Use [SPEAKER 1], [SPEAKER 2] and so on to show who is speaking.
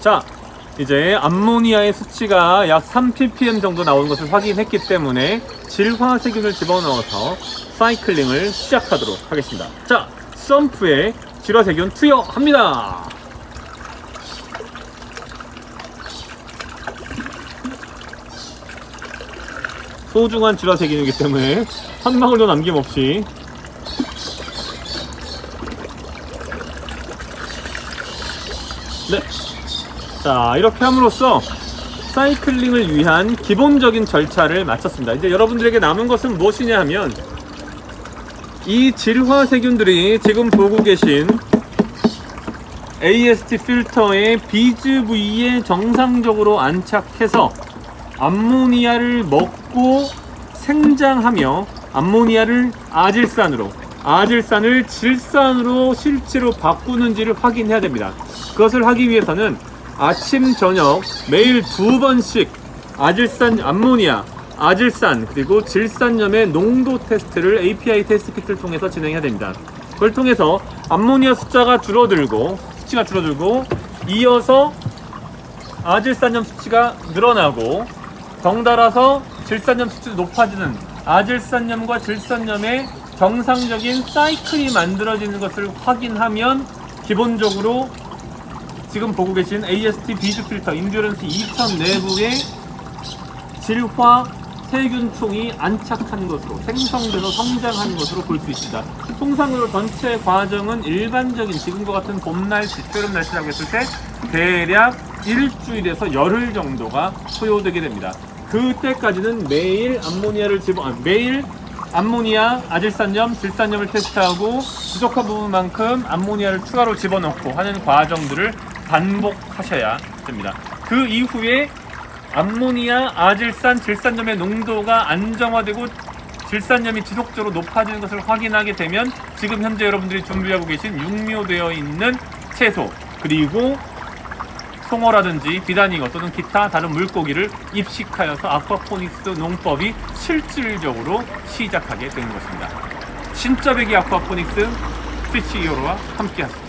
[SPEAKER 1] 자, 이제 암모니아의 수치가 약 3ppm 정도 나오는 것을 확인했기 때문에 질화세균을 집어넣어서 사이클링을 시작하도록 하겠습니다. 자, 썸프에 질화세균 투여합니다. 소중한 질화세균이기 때문에 한 방울도 남김없이 네. 자, 이렇게 함으로써 사이클링을 위한 기본적인 절차를 마쳤습니다. 이제 여러분들에게 남은 것은 무엇이냐 하면 이 질화 세균들이 지금 보고 계신 AST 필터의 비즈 부위에 정상적으로 안착해서 암모니아를 먹고 생장하며 암모니아를 아질산으로 아질산을 질산으로 실제로 바꾸는지를 확인해야 됩니다. 그것을 하기 위해서는 아침 저녁 매일 두 번씩 아질산 암모니아 아질산 그리고 질산염의 농도 테스트를 API 테스트 키트를 통해서 진행해야 됩니다. 그걸 통해서 암모니아 숫자가 줄어들고 수치가 줄어들고 이어서 아질산염 수치가 늘어나고 덩달아서 질산염 수치도 높아지는 아질산염과 질산염의 정상적인 사이클이 만들어지는 것을 확인하면 기본적으로 지금 보고 계신 AST 비즈 필터 인듀런스 2000 내부에 질화 세균총이 안착한 것으로 생성돼서 성장한 것으로 볼 수 있습니다. 통상으로 전체 과정은 일반적인 지금과 같은 봄 날씨, 여름 날씨라고 했을 때 대략 일주일에서 열흘 정도가 소요되게 됩니다. 그때까지는 매일 암모니아를 집어 아, 매일 암모니아, 아질산염, 질산염을 테스트하고 부족한 부분만큼 암모니아를 추가로 집어넣고 하는 과정들을 반복하셔야 됩니다. 그 이후에 암모니아, 아질산, 질산염의 농도가 안정화되고 질산염이 지속적으로 높아지는 것을 확인하게 되면 지금 현재 여러분들이 준비하고 계신 육묘되어 있는 채소 그리고 송어라든지 비단잉어 또는 기타 다른 물고기를 입식하여서 아쿠아포닉스 농법이 실질적으로 시작하게 되는 것입니다. 신짜배기 아쿠아포닉스 스위치 히어로와 함께 하시죠.